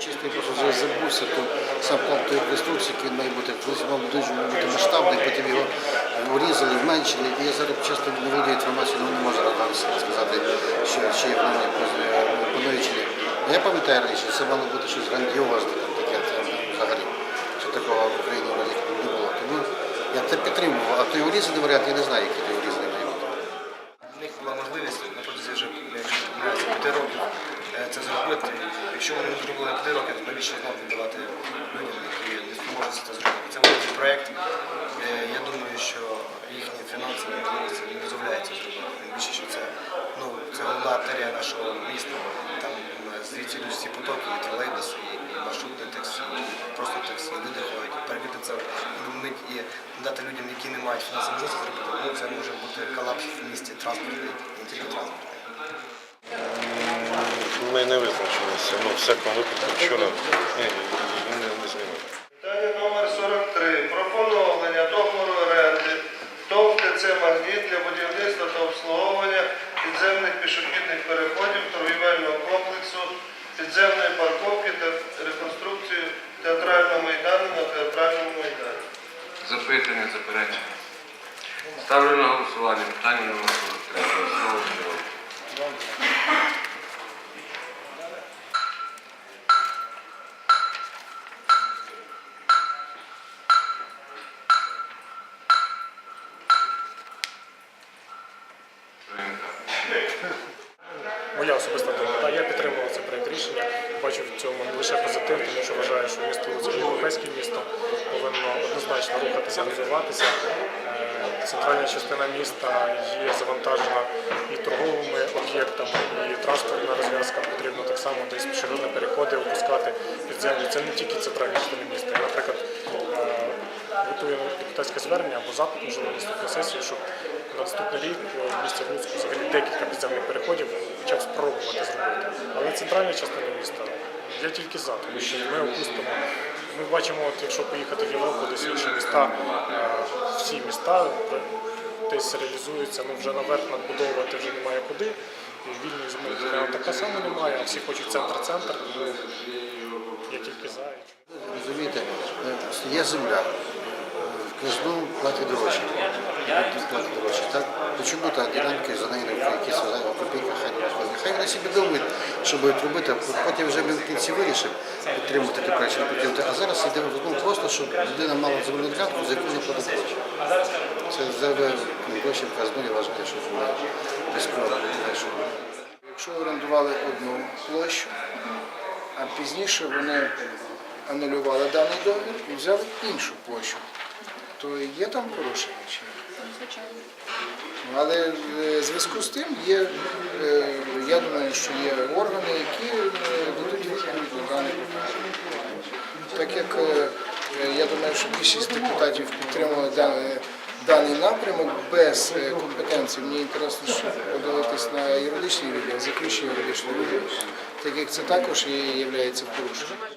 чисто просто вже забувся, то сам план тої реконструкції, який має бути дуже бути масштабний, потім його урізали, зменшили. І я зараз чесно не володію інформацією, але не можу радатися сказати, що чи є мені планує. Я пам'ятаю раніше, це мало бути щось грандіозне, таке взагалі. Що такого в Україні не було. Тому я це підтримував, а той урізаний варіант, я не знаю, який той урізаний має бути. В них була можливість на вже якщо п'яти років е, це зробити. Якщо вони не зробили п'яти років, то навіщо знову віддавати людям, які не зможуть це зробити. Це великий проєкт. Е, Я думаю, що їхні фінансові можливості не дозволяють це зробити. Тим більше, що це, ну, це головна артерія нашого міста. Там е, звідси йдуть всі потоки, і тролейбуси, і, маршрутне таксі, просто таксі. Люди ходять, перебити це мить і дати людям, які не мають фінансової можливості зробити. Ну, це може бути колапс в місті транспортний, не тільки транспортний. Ми. Ну, в всякому випадку вчора ні, не, не змінили. Питання номер 43. Про поновлення договору оренди ТОВ ТЦ «Магніт» для будівництва та обслуговування підземних пішохідних переходів торгівельного комплексу, підземної парковки та реконструкцію театрального майдану на театральному майдані. Запитання, заперечення. Ставлю на голосування питання номер 43. Слово Моя особиста думка. Я підтримував цей проєкт рішення. Бачу в цьому не лише позитив, тому що вважаю, що місто це європейське місто повинно однозначно рухатися, розвиватися. Е, Центральна частина міста є завантажена і торговими об'єктами, і транспортна розв'язка потрібно так само десь пішохідні переходи опускати підземні. Це не тільки центральна частина міста. Наприклад, готую депутатське звернення або запит, можливо, на наступну сесію, щоб на наступний рік в місті Луцьку взагалі декілька підземних переходів хоча б спробувати зробити. Але центральна частина міста я тільки за, тому що ми опустимо. Ми бачимо, от якщо поїхати в Європу, десь інші міста, е, всі міста десь реалізуються, ну вже наверх надбудовувати вже немає куди. І вільної така сама немає, всі хочуть центр-центр, я тільки за. Розумієте, е, є земля, в платить дорожче. Платить дорожче, так? Чому та ділянка за нею на якісь копійки хай не виходить? Хай вони собі думають, що будуть робити, потім вже ми в кінці вирішимо підтримувати таке краще не підтримувати. А зараз йдемо в одному просто, щоб людина мала земельну ділянку, за яку не платить гроші. Це за гроші в казну, я вважаю, що земля безкровна. Якщо орендували одну площу, а пізніше вони анулювали даний договір і взяли іншу площу, то є там порушення чи ні? Ну, Але е, в зв'язку з тим є, е, я думаю, що є органи, які е, дадуть відповідь на дане питання. Так як я думаю, що більшість депутатів підтримали даний, даний напрямок без компетенції, мені інтересно що подивитись на юридичний відділ, заключення юридичного відділу, так як це також є, є порушенням.